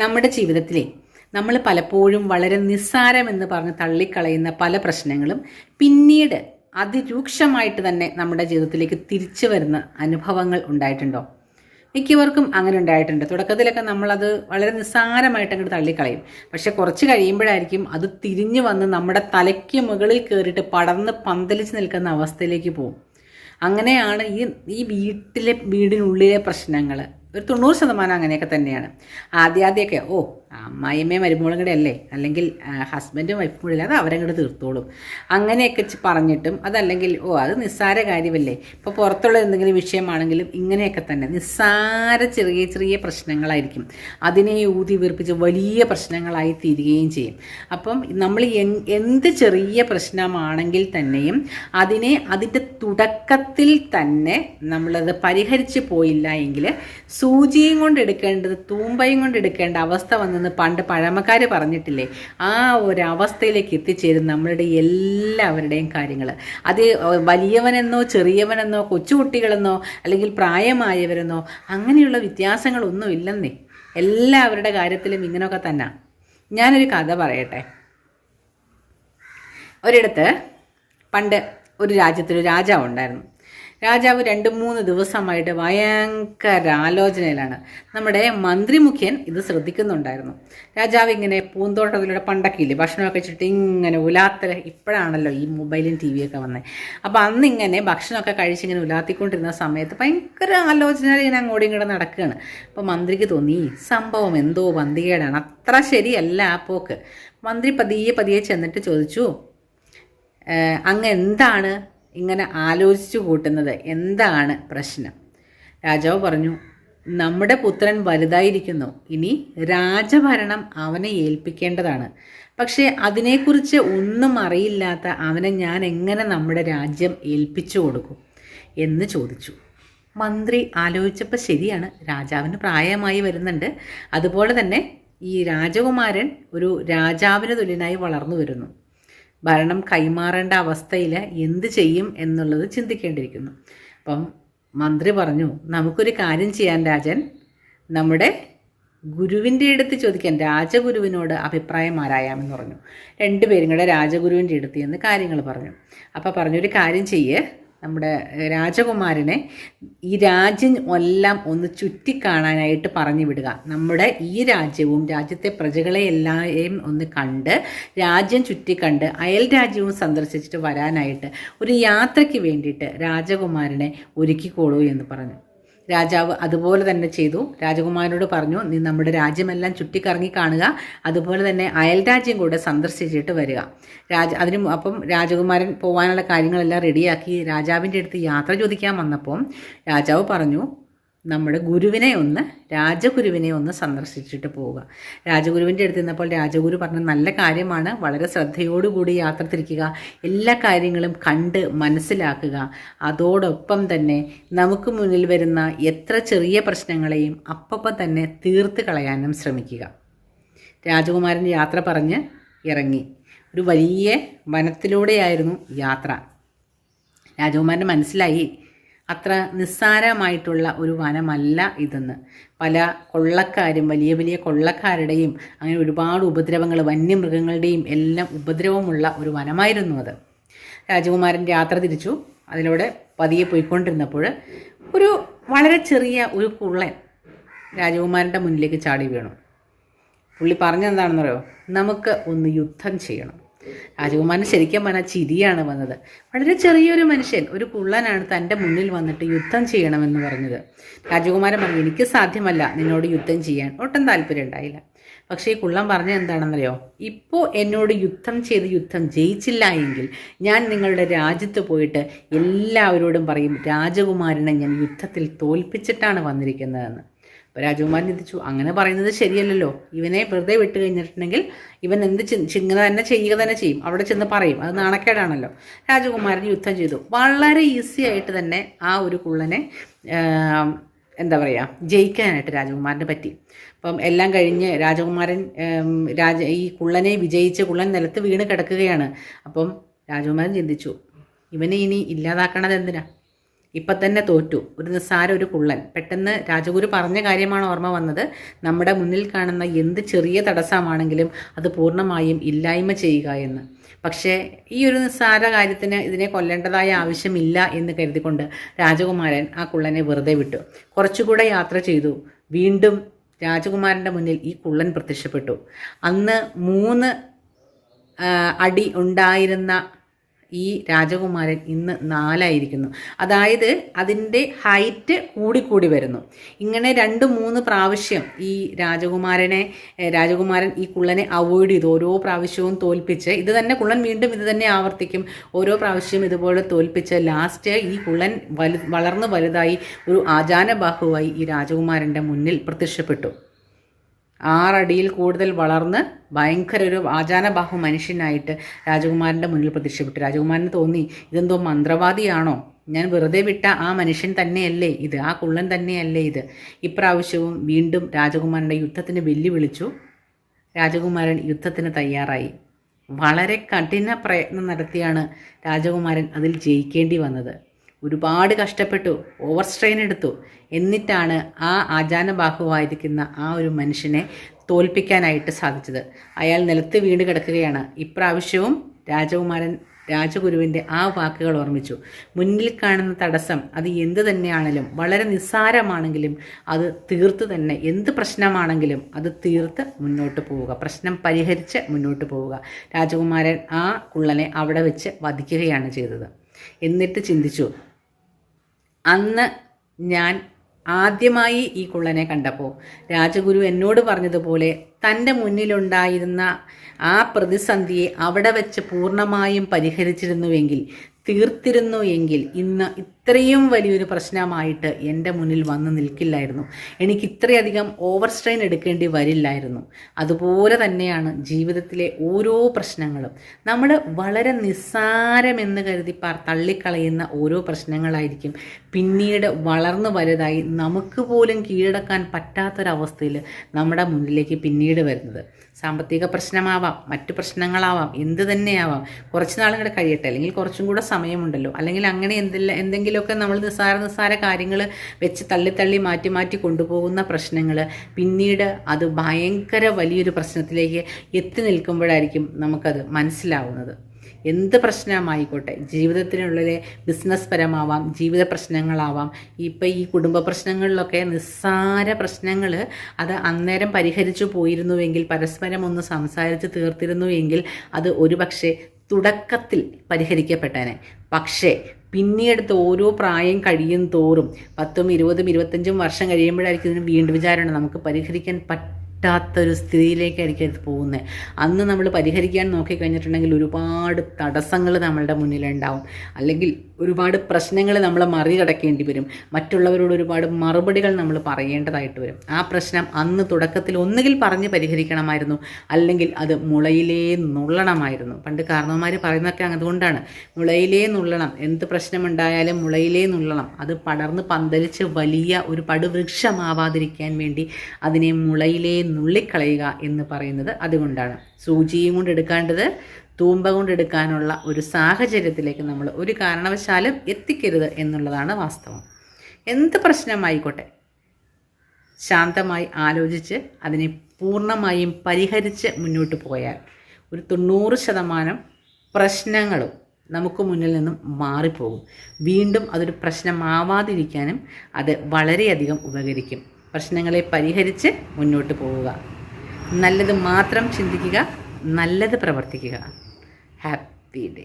നമ്മുടെ ജീവിതത്തിലെ നമ്മൾ പലപ്പോഴും വളരെ നിസ്സാരമെന്ന് പറഞ്ഞ് തള്ളിക്കളയുന്ന പല പ്രശ്നങ്ങളും പിന്നീട് അതിരൂക്ഷമായിട്ട് തന്നെ നമ്മുടെ ജീവിതത്തിലേക്ക് തിരിച്ചു വരുന്ന അനുഭവങ്ങൾ ഉണ്ടായിട്ടുണ്ടോ? മിക്കവർക്കും അങ്ങനെ ഉണ്ടായിട്ടുണ്ട്. തുടക്കത്തിലൊക്കെ നമ്മളത് വളരെ നിസ്സാരമായിട്ട് അങ്ങോട്ട് തള്ളിക്കളയും. പക്ഷെ കുറച്ച് കഴിയുമ്പോഴായിരിക്കും അത് തിരിഞ്ഞു വന്ന് നമ്മുടെ തലയ്ക്ക് മുകളിൽ കയറിയിട്ട് പടർന്ന് പന്തലിച്ച് നിൽക്കുന്ന അവസ്ഥയിലേക്ക് പോകും. അങ്ങനെയാണ് ഈ ഈ വീട്ടിലെ വീടിനുള്ളിലെ പ്രശ്നങ്ങൾ ഒരു തൊണ്ണൂറ് ശതമാനം അങ്ങനെയൊക്കെ തന്നെയാണ്. ആദ്യാദ്യമൊക്കെ ഓ അമ്മായിയമ്മയും മരുമോളും കൂടെ അല്ലേ? അല്ലെങ്കിൽ ഹസ്ബൻഡും വൈഫും കൂടെ അത് അവരങ്ങോട്ട് തീർത്തോളും. അങ്ങനെയൊക്കെ പറഞ്ഞിട്ടും അതല്ലെങ്കിൽ ഓ അത് നിസ്സാര കാര്യമല്ലേ? ഇപ്പോൾ പുറത്തുള്ള എന്തെങ്കിലും വിഷയമാണെങ്കിലും ഇങ്ങനെയൊക്കെ തന്നെ. നിസ്സാര ചെറിയ ചെറിയ പ്രശ്നങ്ങളായിരിക്കും. അതിനെ ഊതി വീർപ്പിച്ച് വലിയ പ്രശ്നങ്ങളായി തീരുകയും ചെയ്യും. അപ്പം നമ്മൾ എന്ത് ചെറിയ പ്രശ്നമാണെങ്കിൽ തന്നെയും അതിനെ അതിന്റെ തുടക്കത്തിൽ തന്നെ നമ്മളത് പരിഹരിച്ച് പോയില്ല എങ്കിൽ സൂചിയും കൊണ്ട് എടുക്കേണ്ടത് തൂമ്പയും കൊണ്ട് എടുക്കേണ്ട അവസ്ഥ വന്നെന്ന് പണ്ട് പഴമക്കാർ പറഞ്ഞിട്ടില്ലേ? ആ ഒരു അവസ്ഥയിലേക്ക് എത്തിച്ചേരും നമ്മളുടെ എല്ലാവരുടെയും കാര്യങ്ങൾ അത് വലിയവനെന്നോ ചെറിയവനെന്നോ കൊച്ചുകുട്ടികളെന്നോ അല്ലെങ്കിൽ പ്രായമായവരെന്നോ അങ്ങനെയുള്ള വ്യത്യാസങ്ങളൊന്നും ഇല്ലെന്നേ. എല്ലാവരുടെ കാര്യത്തിലും ഇങ്ങനെയൊക്കെ തന്നെ. ഞാനൊരു കഥ പറയട്ടെ. ഒരിടത്ത് പണ്ട് ഒരു രാജ്യത്തൊരു രാജാവ് ഉണ്ടായിരുന്നു രാജാവ് രണ്ട് മൂന്ന് ദിവസമായിട്ട് ഭയങ്കര ആലോചനയിലാണ്. നമ്മുടെ മന്ത്രിമുഖ്യൻ ഇത് ശ്രദ്ധിക്കുന്നുണ്ടായിരുന്നു. രാജാവ് ഇങ്ങനെ പൂന്തോട്ടത്തിലൂടെ പണ്ടൊക്കെ ഇല്ലേ ഭക്ഷണമൊക്കെ വെച്ചിട്ട് ഇങ്ങനെ ഉലാത്ത ഇപ്പോഴാണല്ലോ ഈ മൊബൈലും ടി വിയൊക്കെ വന്നത് അപ്പോൾ അന്ന് ഇങ്ങനെ ഭക്ഷണമൊക്കെ കഴിച്ചിങ്ങനെ ഉലാത്തിക്കൊണ്ടിരുന്ന സമയത്ത് ഭയങ്കര ആലോചനയിൽ ഇങ്ങനെ അങ്ങോട്ടും ഇങ്ങോട്ട് നടക്കുകയാണ് അപ്പോൾ മന്ത്രിക്ക് തോന്നി സംഭവം എന്തോ പന്തികേടാണ് അത്ര ശരിയല്ല ആ പോക്ക്. മന്ത്രി പതിയെ പതിയെ ചെന്നിട്ട് ചോദിച്ചു അങ്ങ് എന്താണ് ഇങ്ങനെ ആലോചിച്ചു കൂട്ടുന്നത് എന്താണ് പ്രശ്നം? രാജാവ് പറഞ്ഞു നമ്മുടെ പുത്രൻ വലുതായിരിക്കുന്നു. ഇനി രാജഭരണം അവനെ ഏൽപ്പിക്കേണ്ടതാണ്. പക്ഷേ അതിനെക്കുറിച്ച് ഒന്നും അറിയില്ലാത്ത അവനെ ഞാൻ എങ്ങനെ നമ്മുടെ രാജ്യം ഏൽപ്പിച്ചു കൊടുക്കും? എന്ന് ചോദിച്ചു. മന്ത്രി ആലോചിച്ചപ്പോൾ ശരിയാണ്. രാജാവിന് പ്രായമായി വരുന്നുണ്ട്. അതുപോലെ തന്നെ ഈ രാജകുമാരൻ ഒരു രാജാവിന് തുല്യനായി വളർന്നു വരുന്നു. ഭരണം കൈമാറേണ്ട അവസ്ഥയിൽ എന്ത് ചെയ്യും എന്നുള്ളത് ചിന്തിക്കേണ്ടിയിരിക്കുന്നു. അപ്പം മന്ത്രി പറഞ്ഞു നമുക്കൊരു കാര്യം ചെയ്യാൻ രാജൻ നമ്മുടെ ഗുരുവിന്റെ അടുത്ത് ചോദിക്കാൻ രാജഗുരുവിനോട് അഭിപ്രായം ആരായാമെന്ന് പറഞ്ഞു. രണ്ടുപേരും കൂടെ രാജഗുരുവിന്റെ അടുത്ത് എന്ന് കാര്യങ്ങൾ പറഞ്ഞു. അപ്പോൾ പറഞ്ഞൊരു കാര്യം ചെയ്യ് നമ്മുടെ രാജകുമാരനെ ഈ രാജ്യം എല്ലാം ഒന്ന് ചുറ്റിക്കാണാനായിട്ട് പറഞ്ഞു വിടുക. നമ്മുടെ ഈ രാജ്യവും രാജ്യത്തെ പ്രജകളെ എല്ലാവരെയും ഒന്ന് കണ്ട് രാജ്യം ചുറ്റിക്കണ്ട് അയൽ രാജ്യവും സന്ദർശിച്ചിട്ട് വരാനായിട്ട് ഒരു യാത്രയ്ക്ക് വേണ്ടിയിട്ട് രാജകുമാരനെ ഒരുക്കിക്കോളൂ എന്ന് പറഞ്ഞു. രാജാവ് അതുപോലെ തന്നെ ചെയ്തു. രാജകുമാരനോട് പറഞ്ഞു നീ നമ്മുടെ രാജ്യമെല്ലാം ചുറ്റിക്കറങ്ങി കാണുക. അതുപോലെ തന്നെ അയൽ രാജ്യം കൂടെ സന്ദർശിച്ചിട്ട് വരിക. രാജ അതിന് അപ്പം രാജകുമാരൻ പോകാനുള്ള കാര്യങ്ങളെല്ലാം റെഡിയാക്കി രാജാവിന്റെ അടുത്ത് യാത്ര ചോദിക്കാൻ വന്നപ്പോൾ രാജാവ് പറഞ്ഞു നമ്മുടെ ഗുരുവിനെ ഒന്ന് രാജഗുരുവിനെ ഒന്ന് സന്ദർശിച്ചിട്ട് പോവുക. രാജഗുരുവിന്റെ അടുത്ത് നിന്നപ്പോൾ രാജഗുരു പറഞ്ഞ നല്ല കാര്യമാണ്. വളരെ ശ്രദ്ധയോടുകൂടി യാത്ര തിരിക്കുക. എല്ലാ കാര്യങ്ങളും കണ്ട് മനസ്സിലാക്കുക. അതോടൊപ്പം തന്നെ നമുക്ക് മുന്നിൽ വരുന്ന എത്ര ചെറിയ പ്രശ്നങ്ങളെയും അപ്പം തന്നെ തീർത്ത് കളയാനും ശ്രമിക്കുക. രാജകുമാരൻ യാത്ര പറഞ്ഞ് ഇറങ്ങി. ഒരു വലിയ വനത്തിലൂടെയായിരുന്നു യാത്ര. രാജകുമാരൻ മനസ്സിലായി. അത്ര നിസ്സാരമായിട്ടുള്ള ഒരു വനമല്ല ഇതെന്ന്. പല കൊള്ളക്കാരും വലിയ വലിയ കൊള്ളക്കാരുടെയും അങ്ങനെ ഒരുപാട് ഉപദ്രവങ്ങൾ വന്യമൃഗങ്ങളുടെയും എല്ലാം ഉപദ്രവമുള്ള ഒരു വനമായിരുന്നു അത്. രാജകുമാരൻ യാത്ര തിരിച്ചു. അതിലൂടെ പതിയെ പോയിക്കൊണ്ടിരുന്നപ്പോൾ ഒരു വളരെ ചെറിയ ഒരു കുള്ളൻ രാജകുമാരന്റെ മുന്നിലേക്ക് ചാടി വീണു. പുള്ളി പറഞ്ഞെന്താണെന്നറിയോ നമുക്ക് ഒന്ന് യുദ്ധം ചെയ്യണം. രാജകുമാരൻ ശരിക്കും പറഞ്ഞാൽ ചിരിയാണ് വന്നത്. വളരെ ചെറിയൊരു മനുഷ്യൻ ഒരു കുള്ളനാണ് തന്റെ മുന്നിൽ വന്നിട്ട് യുദ്ധം ചെയ്യണമെന്ന് പറഞ്ഞത്. രാജകുമാരൻ പറഞ്ഞു എനിക്ക് സാധ്യമല്ല നിന്നോട് യുദ്ധം ചെയ്യാൻ. ഒട്ടും താല്പര്യം ഉണ്ടായില്ല. പക്ഷേ ഈ കുള്ളം പറഞ്ഞത് എന്താണെന്നറിയോ? ഇപ്പോൾ എന്നോട് യുദ്ധം ചെയ്ത് യുദ്ധം ജയിച്ചില്ല എങ്കിൽ ഞാൻ നിങ്ങളുടെ രാജ്യത്ത് പോയിട്ട് എല്ലാവരോടും പറയും രാജകുമാരനെ ഞാൻ യുദ്ധത്തിൽ തോൽപ്പിച്ചിട്ടാണ് വന്നിരിക്കുന്നതെന്ന് അപ്പോൾ രാജകുമാരൻ ചിന്തിച്ചു അങ്ങനെ പറയുന്നത് ശരിയല്ലല്ലോ. ഇവനെ വെറുതെ വിട്ട് കഴിഞ്ഞിട്ടുണ്ടെങ്കിൽ ഇവൻ എന്ത് ചിങ്ങനെ തന്നെ ചെയ്യുക തന്നെ ചെയ്യും. അവിടെ ചെന്ന് പറയും. അത് നാണക്കേടാണല്ലോ. രാജകുമാരൻ യുദ്ധം ചെയ്തു. വളരെ ഈസി ആയിട്ട് തന്നെ ആ ഒരു കുള്ളനെ എന്താ പറയുക ജയിക്കാനായിട്ട് രാജകുമാരന് പറ്റി. അപ്പം എല്ലാം കഴിഞ്ഞ് രാജകുമാരൻ രാജ ഈ കുള്ളനെ വിജയിച്ച് കുള്ളൻ നിലത്ത് വീണ് കിടക്കുകയാണ്. അപ്പം രാജകുമാരൻ ചിന്തിച്ചു ഇവനെ ഇനി ഇല്ലാതാക്കണത് എന്തിനാ? ഇപ്പം തന്നെ തോറ്റു. ഒരു നിസ്സാര ഒരു കുള്ളൻ. പെട്ടെന്ന് രാജഗുരു പറഞ്ഞ കാര്യമാണ് ഓർമ്മ വന്നത്. നമ്മുടെ മുന്നിൽ കാണുന്ന എന്ത് ചെറിയ തടസ്സമാണെങ്കിലും അത് പൂർണമായും ഇല്ലായ്മ ചെയ്യുക എന്ന്. പക്ഷേ ഈ ഒരു നിസ്സാര കാര്യത്തിന് ഇതിനെ കൊല്ലേണ്ടതായ ആവശ്യമില്ല എന്ന് കരുതിക്കൊണ്ട് രാജകുമാരൻ ആ കുള്ളനെ വെറുതെ വിട്ടു. കുറച്ചുകൂടെ യാത്ര ചെയ്തു. വീണ്ടും രാജകുമാരന്റെ മുന്നിൽ ഈ കുള്ളൻ പ്രത്യക്ഷപ്പെട്ടു. അന്ന് മൂന്ന് അടി ഉണ്ടായിരുന്ന ഈ രാജകുമാരൻ ഇന്ന് നാലായിരിക്കുന്നു. അതായത് അതിന്റെ ഹൈറ്റ് കൂടിക്കൂടി വരുന്നു. ഇങ്ങനെ രണ്ട് മൂന്ന് പ്രാവശ്യം ഈ രാജകുമാരനെ രാജകുമാരൻ ഈ കുള്ളനെ അവോയ്ഡ് ചെയ്തു. ഓരോ പ്രാവശ്യവും തോൽപ്പിച്ച് ഇത് തന്നെ കുള്ളൻ വീണ്ടും ഇത് തന്നെ ആവർത്തിക്കും. ഓരോ പ്രാവശ്യം ഇതുപോലെ തോൽപ്പിച്ച് ലാസ്റ്റ് ഈ കുള്ളൻ വലു വളർന്ന് വലുതായി ഒരു ആചാനബാഹുവായി ഈ രാജകുമാരന്റെ മുന്നിൽ പ്രത്യക്ഷപ്പെട്ടു. ആറടിയിൽ കൂടുതൽ വളർന്ന് ഭയങ്കര ഒരു ആചാനബാഹു മനുഷ്യനായിട്ട് രാജകുമാരന്റെ മുന്നിൽ പ്രത്യക്ഷപ്പെട്ടു രാജകുമാരന് തോന്നി ഇതെന്തോ മന്ത്രവാദിയാണോ? ഞാൻ വെറുതെ വിട്ട ആ മനുഷ്യൻ തന്നെയല്ലേ ഇത്? ആ കുള്ളൻ തന്നെയല്ലേ ഇത്? ഇപ്രാവശ്യവും വീണ്ടും രാജകുമാരന്റെ യുദ്ധത്തിന് വെല്ലുവിളിച്ചു. രാജകുമാരൻ യുദ്ധത്തിന് തയ്യാറായി. വളരെ കഠിന പ്രയത്നം നടത്തിയാണ് രാജകുമാരൻ അതിൽ ജയിക്കേണ്ടി വന്നത്. ഒരുപാട് കഷ്ടപ്പെട്ടു ഓവർ സ്ട്രെയിൻ എടുത്തു. എന്നിട്ടാണ് ആ ആചാനബാഹുവായിരിക്കുന്ന ആ ഒരു മനുഷ്യനെ തോൽപ്പിക്കാനായിട്ട് സാധിച്ചത്. അയാൾ നിലത്ത് വീണ് കിടക്കുകയാണ്. ഇപ്രാവശ്യവും രാജകുമാരൻ രാജഗുരുവിന്റെ ആ വാക്കുകൾ ഓർമ്മിച്ചു. മുന്നിൽ കാണുന്ന തടസ്സം അത് എന്ത് തന്നെയാണെങ്കിലും വളരെ നിസ്സാരമാണെങ്കിലും അത് തീർത്ത് തന്നെ. എന്ത് പ്രശ്നമാണെങ്കിലും അത് തീർത്ത് മുന്നോട്ട് പോവുക. പ്രശ്നം പരിഹരിച്ച് മുന്നോട്ട് പോവുക. രാജകുമാരൻ ആ കുള്ളനെ അവിടെ വെച്ച് വധിക്കുകയാണ് ചെയ്തത്. എന്നിട്ട് ചിന്തിച്ചു അന്ന് ഞാൻ ആദ്യമായി ഈ കുള്ളനെ കണ്ടപ്പോൾ രാജഗുരു എന്നോട് പറഞ്ഞതുപോലെ തന്റെ മുന്നിലുണ്ടായിരുന്ന ആ പ്രതിസന്ധിയെ അവിടെ വെച്ച് പൂർണമായും പരിഹരിച്ചിരുന്നുവെങ്കിൽ തീർത്തിരുന്നു എങ്കിൽ ഇന്ന് ഇത്രയും വലിയൊരു പ്രശ്നമായിട്ട് എന്റെ മുന്നിൽ വന്ന് നിൽക്കില്ലായിരുന്നു. എനിക്ക് ഇത്രയധികം ഓവർ സ്ട്രെയിൻ എടുക്കേണ്ടി വരില്ലായിരുന്നു. അതുപോലെ തന്നെയാണ് ജീവിതത്തിലെ ഓരോ പ്രശ്നങ്ങളും. നമ്മൾ വളരെ നിസ്സാരമെന്ന് കരുതി തള്ളിക്കളയുന്ന ഓരോ പ്രശ്നങ്ങളായിരിക്കും. പിന്നീട് വളർന്നു വലുതായി നമുക്ക് പോലും കീഴടക്കാൻ പറ്റാത്തൊരവസ്ഥയിൽ നമ്മുടെ മുന്നിലേക്ക് പിന്നീട് വരുന്നത്. സാമ്പത്തിക പ്രശ്നമാവാം മറ്റു പ്രശ്നങ്ങളാവാം എന്ത് തന്നെയാവാം. കുറച്ച് നാളും കൂടെ കഴിയട്ടെ. അല്ലെങ്കിൽ കുറച്ചും കൂടെ സമയമുണ്ടല്ലോ. അല്ലെങ്കിൽ അങ്ങനെ എന്തെല്ലാം എന്തെങ്കിലുമൊക്കെ നമ്മൾ നിസ്സാര നിസ്സാര കാര്യങ്ങൾ വെച്ച് തള്ളി തള്ളി മാറ്റി മാറ്റി കൊണ്ടുപോകുന്ന പ്രശ്നങ്ങൾ. പിന്നീട് അത് ഭയങ്കര വലിയൊരു പ്രശ്നത്തിലേക്ക് എത്തി നിൽക്കുമ്പോഴായിരിക്കും നമുക്കത് മനസ്സിലാവുന്നത്. എന്ത് പ്രശ്നമായിക്കോട്ടെ ജീവിതത്തിനുള്ളിലെ ബിസിനസ് പരമാവാം ജീവിത പ്രശ്നങ്ങളാവാം. ഇപ്പം ഈ കുടുംബ പ്രശ്നങ്ങളിലൊക്കെ നിസ്സാര പ്രശ്നങ്ങൾ അത് അന്നേരം പരിഹരിച്ചു പോയിരുന്നുവെങ്കിൽ പരസ്പരം ഒന്ന് സംസാരിച്ച് തീർത്തിരുന്നുവെങ്കിൽ അത് ഒരുപക്ഷെ തുടക്കത്തിൽ പരിഹരിക്കപ്പെട്ടേനെ. പക്ഷേ പിന്നീട് ഓരോ പ്രായം കഴിയും തോറും പത്തും ഇരുപതും ഇരുപത്തഞ്ചും വർഷം കഴിയുമ്പോഴായിരിക്കും ഇതിന് വീണ്ടും വിചാരണ നമുക്ക് പരിഹരിക്കാൻ പറ്റാത്തൊരു സ്ഥിതിയിലേക്കായിരിക്കും അത് പോകുന്നത്. അന്ന് നമ്മൾ പരിഹരിക്കാൻ നോക്കിക്കഴിഞ്ഞിട്ടുണ്ടെങ്കിൽ ഒരുപാട് തടസ്സങ്ങൾ നമ്മളുടെ മുന്നിലുണ്ടാവും. അല്ലെങ്കിൽ ഒരുപാട് പ്രശ്നങ്ങൾ നമ്മൾ മറികടക്കേണ്ടി വരും. മറ്റുള്ളവരോട് ഒരുപാട് മറുപടികൾ നമ്മൾ പറയേണ്ടതായിട്ട് വരും. ആ പ്രശ്നം അന്ന് തുടക്കത്തിൽ ഒന്നുകിൽ പറഞ്ഞ് പരിഹരിക്കണമായിരുന്നു അല്ലെങ്കിൽ അത് മുളയിലേ നുള്ളണമായിരുന്നു. പണ്ട് കാരണവന്മാർ പറയുന്നതൊക്കെ അതുകൊണ്ടാണ്. മുളയിലേ നുള്ളണം. എന്ത് പ്രശ്നമുണ്ടായാലും മുളയിലേ നുള്ളണം. അത് പടർന്ന് പന്തലിച്ച് വലിയ ഒരു പടുവൃക്ഷമാവാതിരിക്കാൻ വേണ്ടി അതിനെ മുളയിലേ നുള്ളിക്കളയുക എന്ന് പറയുന്നത് അതുകൊണ്ടാണ്. സൂചിയും കൊണ്ട് എടുക്കേണ്ടത് തൂമ്പ കൊണ്ടെടുക്കാനുള്ള ഒരു സാഹചര്യത്തിലേക്ക് നമ്മൾ ഒരു കാരണവശാലും എത്തിക്കരുത് എന്നുള്ളതാണ് വാസ്തവം. എന്ത് പ്രശ്നമായിക്കോട്ടെ? ശാന്തമായി ആലോചിച്ച് അതിനെ പൂർണമായും പരിഹരിച്ച് മുന്നോട്ട് പോയാൽ ഒരു തൊണ്ണൂറ് ശതമാനം പ്രശ്നങ്ങളും നമുക്ക് മുന്നിൽ നിന്നും മാറിപ്പോകും. വീണ്ടും അതൊരു പ്രശ്നമാവാതിരിക്കാനും അത് വളരെയധികം ഉപകരിക്കും. പ്രശ്നങ്ങളെ പരിഹരിച്ച് മുന്നോട്ട് പോവുക. നല്ലത് മാത്രം ചിന്തിക്കുക നല്ലത് പ്രവർത്തിക്കുക. Happy day